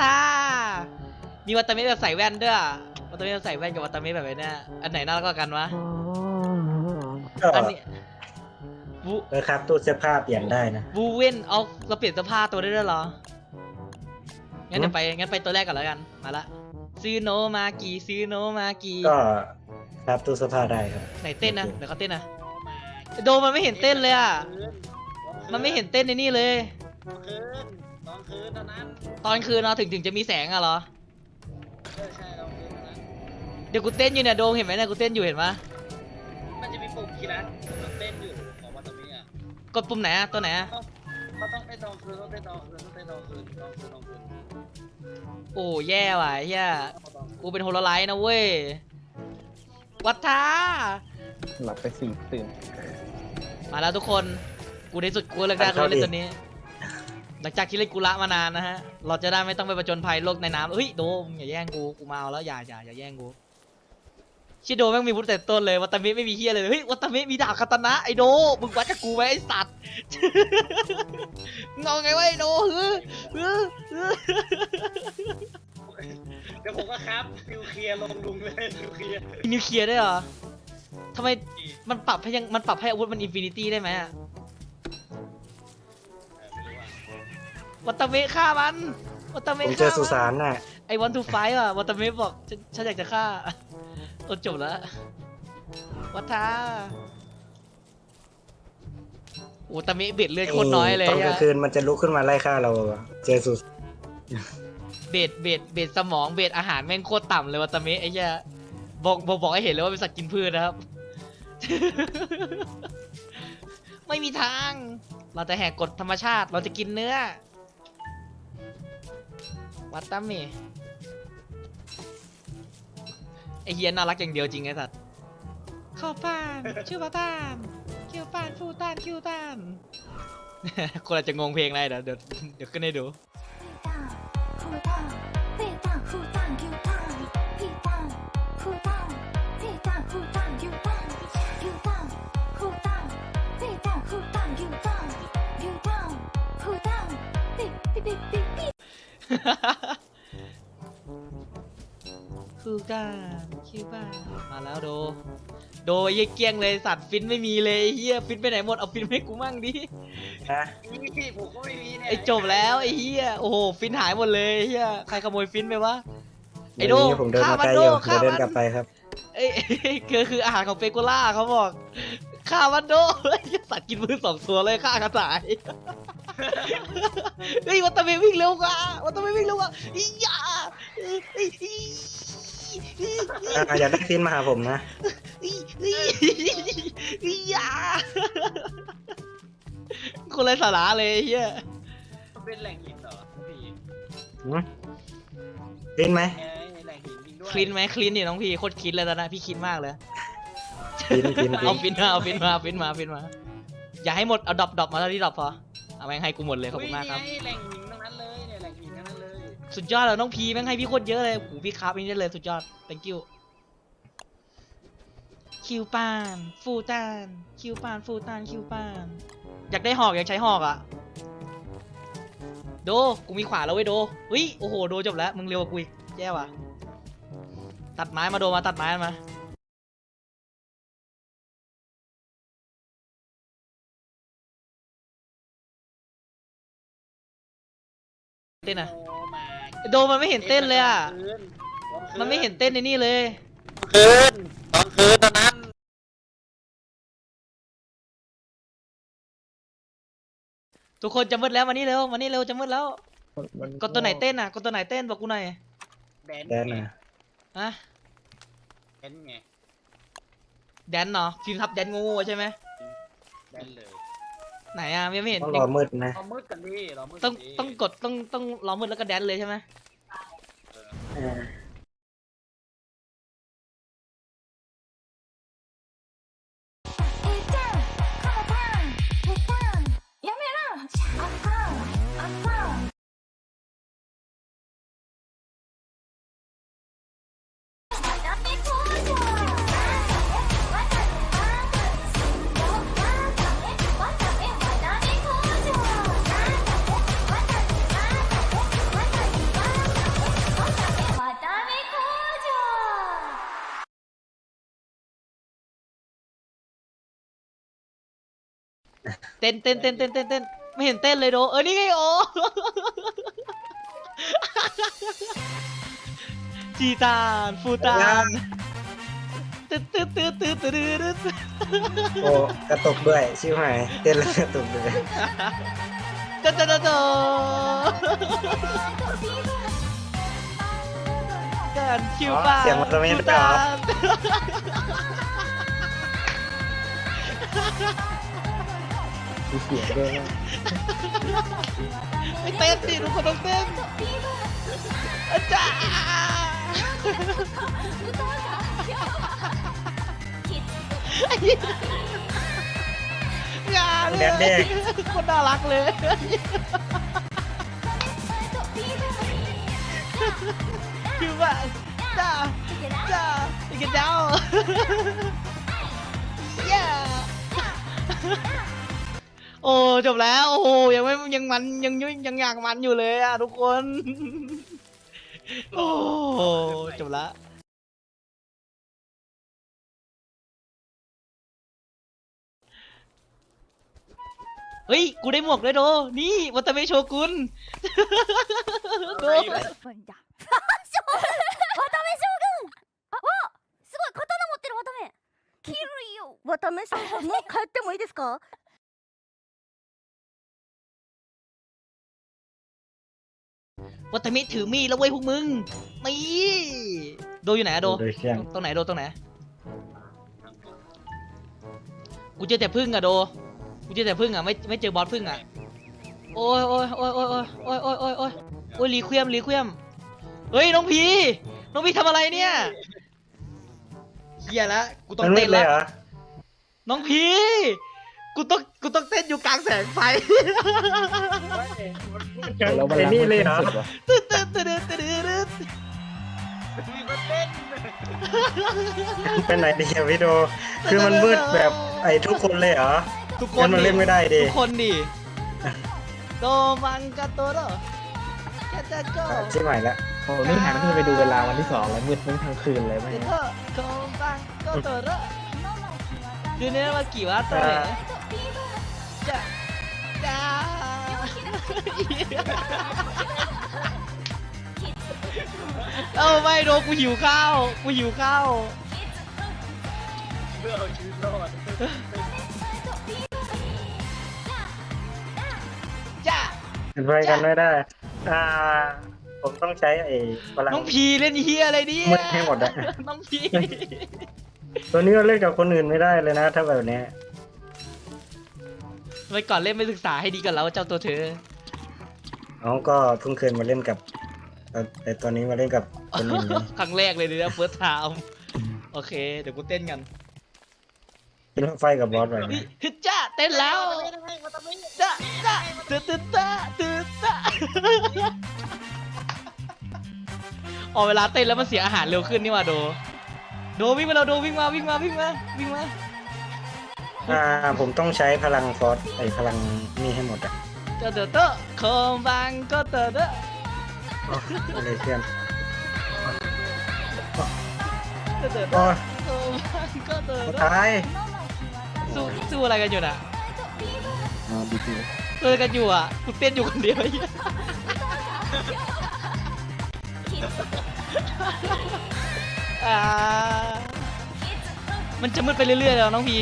ถ้ามีวัตเตอร์เมสแบบใส่แว่นด้วยอะวัตเตอร์เมสแบบใส่แว่นกับวัตเตอร์เมสแบบเนี้ยอันไหนน่ารักกว่ากันวะก็อันนี้บูเลยครับตู้เสื้อผ้าเปลี่ยนได้นะบูเวนเอาเราเปลี่ยนเสื้อผ้าตัวได้ด้วยเหรองั้นเดี๋ยวหืมไปงั้นไปตัวแรกก่อนแล้วกันมาละซื้อโนมากีซื้อโนมากีก็ครับตู้เสื้อผ้าได้ครับไหนเต้นนะเดี๋ยวเขาเต้นนะโดมมันไม่เห็นเต้นเลยอะมันไม่เห็นเต้นในนี่เลย คืนตอนคืนเท่านั้นตอนคืนเนาะถึงถึงจะมีแสงอะเหรอเออใช่ตอนคืนเท่านั้น เดี๋ยวกูเต้นอยู่เนี่ยโดมเห็นไหมเนี่ยกูเต้นอยู่เห็นปะมันจะมีปุ่มคีย์ลัดมันเต้นอยู่ของวันตรงนี้อะกดปุ่มไหนอะตัวไหนอะเขาต้องเต้นตอนคืนต้องเต้นตอนคืนต้องเต้นตอนคืนตอนคืนตอนคืนโอ้แย่ว่ะเฮียต้องตอนคืนกูเป็นโฮโลไลท์นะเว้ย วัดท้า หลับไปสี่ตื่น มาแล้วทุกคน กูในสุดกูเลิกได้เลยเล่นตัวนี้ หลังจากที่เล่นกุละมานานนะฮะ เราจะได้ไม่ต้องไปประจนภัยโลกในน้ำเฮ้ยโดมอย่าแย่งกูกูมาเอาแล้วอย่าอย่าอย่าแย่งกูชิโดแม่งมีพุทธแต่ต้นเลยวัตามิไม่มีเฮียเลยเฮ้ยวัตามิมีดาบคาตานะไอโดมึงวัดกับกูไหมไอสัตว์มึงเอาไงวะไอโดเฮ้ยเฮ้ยเฮ้ยเดี๋ยวผมก็ครับนิวเคลียร์ลงลุงเลยนิวเคลียร์มีนิวเคลียร์ด้วยเหรอทำไมมันปรับให้ยังมันปรับให้อาวุธมันอินฟินิตี้ได้ไหมอะ วัตเตอร์เมฆฆ่ามัน วัตเตอร์เมผฆมเจอฆ่าสุมันสานน่ะ ไอวันทูไฟอะ วัตเตอร์เมฆบอกฉันฉันอยากจะฆ่าโอ้จบแล้ววัตทาโอ้ตาเมฆเบ็ดเลือดโคตรน้อยเลยตอนกลางอะ คืนมันจะลุกขึ้นมาไล่ฆ่าเราเจอสุสเบ็ดเบ็ดเบ็ดสมองเบ็ดอาหารแม่งโคตรต่ำเลยวัตเตอร์เมฆไอ้เหี้ยบอกบอกบอกให้เห็นเลยว่าเป็นสัตว์กินพืชนะครับ ไม่มีทาง เราจะแหกกฎธรรมชาติ เราจะกินเนื้อ วัตตั้มมี่ไอเฮียน่ารักอย่างเดียวจริงไอสัตว์ข้าป้านชื่อว่าต้านคิวป้านฟูต้านคิวต้าน คนอาจจะงงเพลงอะไรเดี๋ยวเดี๋ยวเดี๋ยวขึ้นให้ดู คูก้าคิวบ้ามาแล้วโด โดไอ้เหี้ยเกลี้ยงเลยสัตว์ฟินไม่มีเลยไอ้เฮียฟินไปไหนหมดเอาฟินมาให้กูมั่งดินะนี่พี่ผมก็ไม่มีเนี่ยไอจบแล้วไอ้เฮียโอ้โหฟินหายหมดเลยไอ้เฮียใครขโมยฟินไปวะไอ้โด่วันนี้ผมเดินมาไกลฆ่ามันอยู่โด่ฆ่าเดี๋ยวเดินมันกลับไปครับเอ้ยคือคืออาหารของเปโกล่าเขาบอกฆ่ามันโดเฮ้ยสัตว์กินมือสองตัวเลยฆ่ากระต่าย เฮ้ยวัตเตอร์เมย์วิ่งเร็วกว่าวัตเตอร์เมย์วิ่งเร็วกว่าอีหยาอีอีอีอะอยากได้ฟินมาหาผมนะอีอีอีหยาคนไรสาระเลยไอ้เฮียมันเป็นแหล่งหินเหรอพี่หืมฟินไหมไงแหล่งหินจริงด้วยคลีนไหมคลีนนี่น้องพี่โคตรคลีนเลยตอนนั้นพี่คลีนมากเลย ฟินฟินฟิเอานฟินมาเอาฟินมาเอาฟินมาเอาฟินมา อย่าให้หมดเอาดรอปดรอปมาเท่าที่ดรอปพอ เอาแม่งให้กูหมดเลยขอบคุณมากครับเฮ้ยนี่ไงแหล่งหินทั้งนั้นเลยเนี่ยแหล่งหินทั้งนั้นเลยสุดยอดเลยน้องพีแม่งให้พี่โคตรเยอะเลยโอ้โหพี่ครับนี่ได้เลยสุดยอด thank you คิวปานฟูตานคิวปานฟูตานคิวปานอยากได้หอกอยากใช้หอกอะโดกูมีขวานแล้วเว้ยโดเฮ้ยโอ้โหโดจบแล้วมึงเร็วกว่ากูอีกแย่ว่ะตัดไม้มาโดมาตัดไม้มา เต้นอะโอ้มาโดมันไม่เห็นเต้นเลยอะมันไม่เห็นเต้นในนี่เลยคืนตอนคืนตอนนั้นทุกคนจะมืดแล้วมานี่เร็วมานี่เร็วจะมืดแล้วมันกดตัวไหนเต้นอะกดตัวไหนเต้นบอกกูหน่อยแดนแดนนะฮะแดนไงแดนเนาะพิมพ์ทับแดนงูๆใช่ไหมแดนเลย ไหนอะยังไม่เห็นต้องรอมืดนะเรามืดกันดิเรามืดต้กัองนดิต้องกดต้องต้องรอมืดแล้วก็แดนเลยใช่ไหมเออ เต้นเต้นเต้นเต้นเต้นเต้นไม่เห็นเต้นเลยโดเออนี่ไงโอจีตานฟูตานตึ๊ดตึ๊ดตึ๊ดตึ๊ดตึ๊ดตึ๊ดโอ้กระตุกด้วยชิวหายเต้นแล้วกระตุกด้วยตึ๊ดตึ๊ดตึ๊ดตึ๊ดกันคิวป้าเสียงมันจะไม่ฟูได้ตาเหรอน มีเสียงด้วยนะไม่เต้นดิทุกคนต้องเต้นอาจารอย่าเลแดนเด็ยคนน่ารักเลย คือว่าจ้าจ้าอีกเจ้าเย้ โอ้จบแล้วโอ้โหยังไม่ยังมันยังยังยังอยากมันอยู่เลยอ่ะทุกคน โอ้โหจบละเฮ้ย กูได้หมวกด้วยโด นี่วัตเตเมโชกุน โด 渡辺将軍あわすごい刀持ってる渡辺キルいよ渡辺将軍もう帰ってもいいですか วัตเมถือมีดแล้วเว้ยพวกมึงนี่โดอยู่ไหนอะโดโดยเครื่อง ตรงไหนโดตรงไหนกูเจอแต่พึ่งอะโดกูเจอแต่พึ่งอะไม่ไม่เจอบอสพึ่งอะโอ้ยโอ้ยโอ้ยโอ้ยโอ้ยโอ้ยโอ้ยโอ้ยโอ้ยรีเควียมรีเควียมเฮ้ยน้องพีน้องพีทำอะไรเนี่ยเฮียละกูต้อมังนมืเต้ดนเลแล้ยวเหรอน้องพีกูต้องกูต้องเต้นอยู่กลางแสงไฟ แล้วมันไอ้รักนี่มันเลยขึ้นเหรอสุดวะตึ๊ดตึ๊ดตึ๊ดตึ๊ดตึ๊ดมีคนเต้นเป็นไหนดีอะพี่โด คือมันมืดแบบไอ้ทุกคนเลยเหรอ ทุกคงั้นนมันดิเล่นไม่ได้ดิ ทุกคนดิโดมังกาโตโรแกจะโจใช่ไหมละโอ้นี่หันขึ้นไปดูเวลาวันที่สองแล้วมืดทั้งทั้งคืนเลยไหมเดโตโดมังกาโตโรคือเนี้ยมากี่วัตต์ตัวเนี่ยจะจ้า เอ้าไม่โดกูหิวข้าวกูหิวข้าวเพื่อเอาชีวิตรอดจ้าเป็นไปกันไม่ได้ อ่า ผมต้องใช้ไอ้พลังน้องพีเล่นเฮียอะไรเนี่ยมืดให้หมดอะน้องพีตัวนี้เราเล่นกับคนอื่นไม่ได้เลยนะ ถ้าแบบเนี้ย ไว้ก่อนเล่นไม่ศึกษาให้ดีกันแล้วเจ้าตัวเธอ น้องก็เพิ่งเคยมาเล่นกับแต่แต่ตอนนี้มาเล่นกับคนอื่นไงครั้งแรกเลยนะเฟิร์สไทม์โอเค เดี๋ยวกูเต้นกันเป็นไฟกับบอสแบบนี่นี้ฮึจ้าเต้นแล้ววัตเมะจ้าจ้าตึ๊ดตึ๊ดจ้าตึ๊ดจ้าอ๋อเวลาเต้นแล้วมันเสียอาหารเร็วขึ้นนี่หว่าโด โดวิ่งมาเราโดวิ่งมาวิ่งมาวิ่งมาวิ่งมา อ่าผมต้องใช้พลังฟอสไอ้พลังนี่ให้หมดอะเจอเตอเตอคอมบังก็เตอเตออ๋ออะไรเพื่อนเตอเตอโอ้ยคอมบังก็เตอเตอตายสู้สู้อะไรกันอยู่น่ะอ๋อดีจริงเต้นกันอยู่อะกูเต้นอยู่คนเดียวไอ้เหี้ยอ่ามันจะมืดไปเรื่อยๆแล้วน้องพี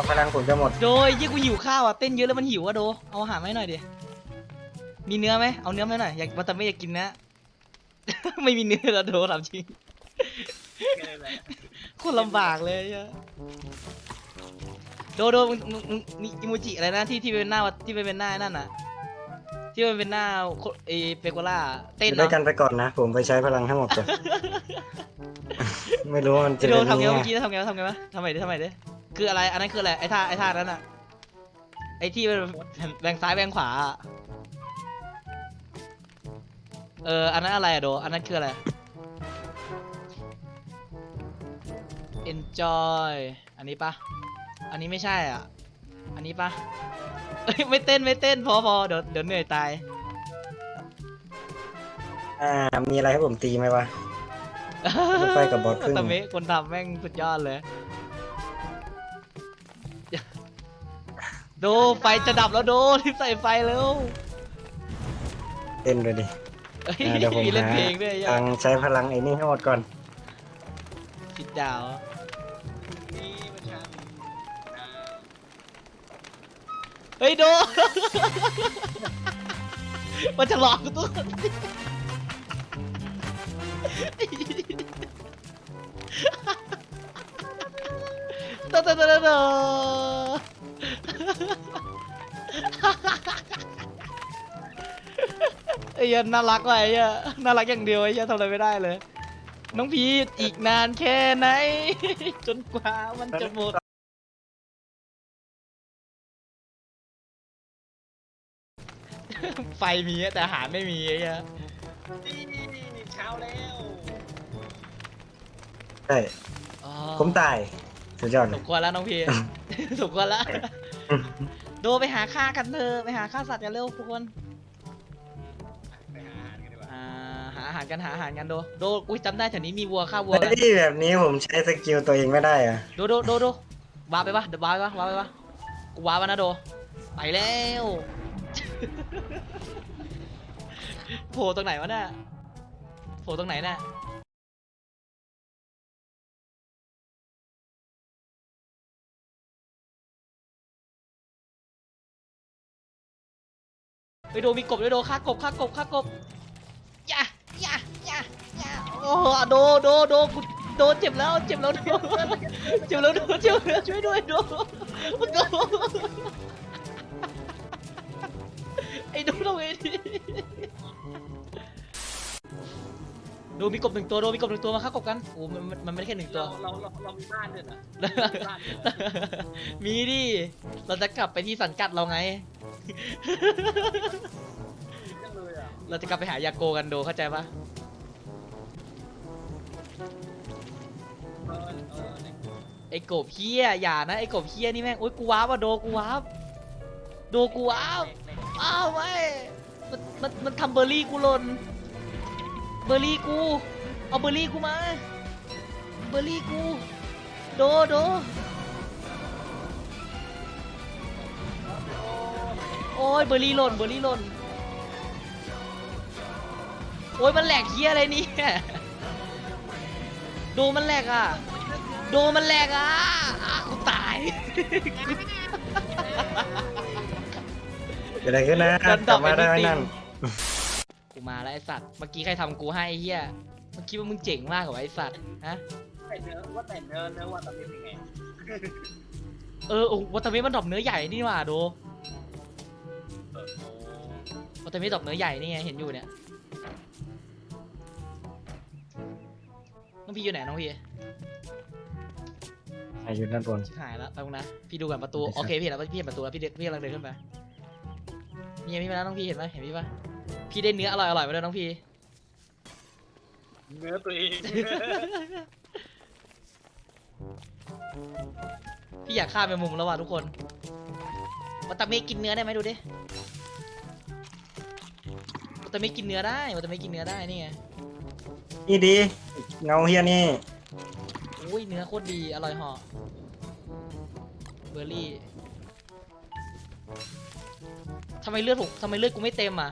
เอาพลังผมจะหมด โดยยี่กูหิวข้าวอะเต้นเยอะแล้วมันหิวอะโด เอาอาหารมาให้หน่อยดิ มีเนื้อไหมเอาเนื้อมาให้หน่อย อยากว่าแต่ไม่อยากกินนะไม่มีเนื้อแล้วโดถามจริงแค่นั้นแหละโคตรลำบากเลยอะโดโดมึงมึงมึงมีอิโมจิอะไรนะที่ที่เป็นหน้าที่เป็นหน้านั่นน่ะ ที่มันเป็นหน้าโคเอเปโกล่าอเต้นยู่ด้วยเนาะกันไปก่อนนะ ผมไปใช้พลังให้หมดก่อน ไม่รู้ว่ามันจะที่โดเป็นทำไงยังวะไงเมื่อกี้ทำไงวะทำไงวะทำไมดิทำไมดิ คืออะไร อันนั้นคืออะไร ไอ้ท่า ไอ้ท่านั้นน่ะไอ้ที่มันแบงซ้ายแบงขวาอะเออ อันนั้นอะไรอะโด อันนั้นคืออะไร enjoy อันนี้ปะอันนี้ไม่ใช่อะ อันนี้ปะเอ้ยไม่เต้นไม่เต้นพอพอเดี๋ยวเดี๋ยวเหนื่อยตาย อ่า มีอะไรให้ผมตีไหมวะ ไปกับบอสครึ่ง ตะเมะคนทำแม่งสุดยอดเลย ดไฟจะดับแล้วโดรีบใส่ไฟเร็วเต้นเลยดิเอ้ยอ่าเดี๋ยวผมมีเล่นหาเพลงด้วยทางใช้พลังไอ้นี่ให้หมดก่อนคิดดาวนี่มันช่างอ่าเฮ้ยโดมันจะหลอกกูตัวตาตาตาตาไอ้เหี้ยันน่ารักว่ะไอ้เหี้ยน่ารักอย่างเดียวไอ้เหี้ยทำอะไรไม่ได้เลย น้องพีทอีกนานแค่ไหน จนกว่ามันจะหมดไฟมีอะแต่อาหารไม่มีไอ้เหี้ยนี่เช้าแล้วใช่อ๋อผมตายสุดยอดเลสย มควรแล้วน้องพี สมควรแล้ว โดไปหาฆ่ากันเถอะไปหาฆ่าสัตว์กันเร็วทุกคน อาหารกันหาอาหารกันโดโดอุ้ยจำได้แถวนี้มีวัวฆ่าวัวเฮ้กันยแบบนี้ผมใช้สกิลตัวเองไม่ได้อะโดโดโดโดวาร์ปไปปะเดี๋ยววาร์ปไปปะวาร์ปไปปะกูวาร์ปมานะโด ไปแล้วโผล่ตรงไหนวะเนี่ยโผล่ตรงไหนน่ะไปโดมีกบด้วยโดฆ่ากบฆ่ากบฆ่ากบอย่าอย่าอย่าอย่า โอ้โหโดโดโดกูโดเจ็บแล้วเจ็บแล้วโดเจ็บแล้วโดเจ็บแล้วช่วยด้วยโดโดไอ้โดทำไงดีโดมีกบหนึ่งตัวโดมีกบหนึ่งตัวมาฆ่ากบกันโอ้มันมันมันไม่ได้แค่หนึ่งตัว เราเราเราเรามีบ้านด้วยนะมีดิ เราจะกลับไปที่สังกัดเราไง จังเลยอะ เราจะกลับไปหายาโกกันโดเข้าใจปะ ไอ้กบเฮียอย่านะไอ้กบเฮียนี่แม่งโอ๊ยกูว้าบว่ะโดกูว้าบโดกูว้าบอ้าวไม่มันมันมันทำเบอร์รี่กูหล่นเบอร์รี่กูเอาเบอร์รี่กูมาเบอร์รี่กูโดโดโอ้ยเบอร์รี่หล่นเบอร์รี่หล่นโอ้ยมันแหลกเฮียอะไรนี่ดูมันแหลกอะ โดนมันแหลกอะอะกูตาย เกิดอะไรขึ้นนะโดนกดลัอบกมาได้ไหม everything นั่น กูมาแล้วไอสัตว์ เมื่อกี้ใครทำกูให้ไอ้เหี้ยเมื่อกี้ว่ามึงเจ๋งมากกว่าไอสัตว์ฮะ แต่เนื้อว่าแต่เนื้อเนื้อว่าแต่เป็นยังไงเออโอ้วัตเมมันดรอปเนื้อใหญ่นี่หว่าโดเออโอ้วัตเมดรอปเนื้อใหญ่นี่ไงเห็นอยู่เนี่ย น้องพี่อยู่ไหนน้องพี่ อายุด้านบนชิบหายแล้วไปมึงนะพี่ดูก่อนประตูโอเคพี่เห็นแล้วพี่เห็นประตูแล้วพี่เดินพี่กำลังเดินขึ้นไปนี่ไงพี่มาแล้วน้องพี่เห็นไหมเห็นพี่ปะพี่ได้เนื้ออร่อยอร่อยมาด้วยน้องพี่เนื้อตัวเองพี่อยากฆ่าแมงมุมแล้วว่ะทุกคนวัตาเมะกินเนื้อได้ไหมดูดิวัตาเมะกินเนื้อได้วัตาเมะกินเนื้อได้นี่ไงนี่ดีเงาเฮียนี่ อุ้ยเนื้อโคตรดี อร่อยเหาะเบอร์รี่ทำไมเลือดผมทำไมเลือดกูไม่เต็มอะ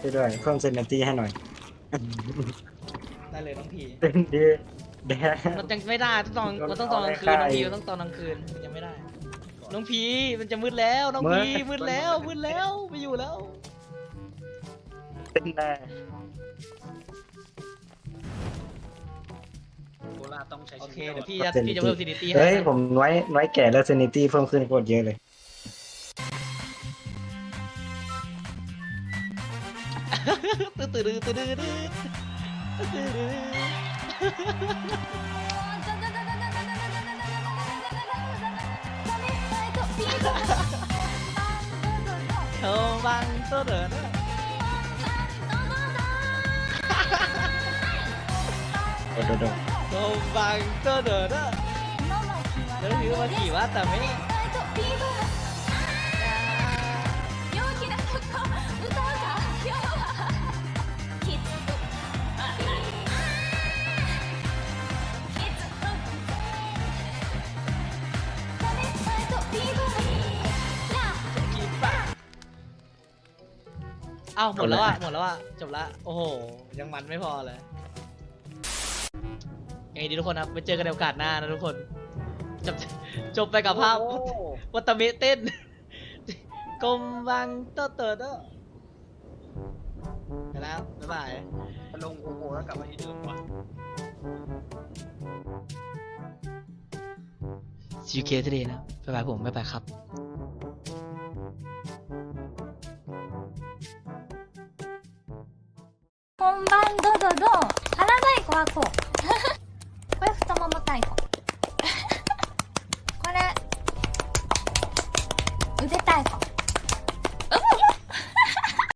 ช่วยด้วยเพิ่มเซนตี้ให้หน่อยได้เลยน้องพีเต้นดีแดง มันยังไม่ได้ต้องตอนมันต้องตอนกลางคืนน้องพีมันต้องตอนกลางคืนมันยังไม่ได้ น้องพีมันจะมืดแล้ว น้องพีมืดแล้วมืดแล้วไม่อยู่แล้วเต้นได้โคราชต้องใช้โอชีเควิตเดี๋ยวพี่จะพี่จะเพิ่มซินิตี้ให้เฮ้ย ผมน้อยน้อยแก่แล้วเซนิตี้เพิ่มขึ้นโคตรเยอะเลย ตื่นตื่นตื่นตื่นตื่นตื่นโทรบังโซเดอร์โด โดโดดโดดโดบังโดดโดดแล้วถือว่าขี่ว่าแต่ไม่อ้าวหมดแล้วอะหมดแล้วอะจบละโอ้โหยังมันไม่พอเลย ยังไงดีทุกคนครับไปเจอกันในโอกาสหน้านะทุกคน จบจบไปกับภาพ โอ้ วัตาเมะเต้น กลมบังเตอร์เตอร์เตอร์ไปแล้วบ๊ายบาย ลงโกโก้แล้วกลับมาที่เดิมวะ See you again today นะบ๊ายบายผมบ๊ายบายครับ 本番ドドドンパラダイコアコ 下一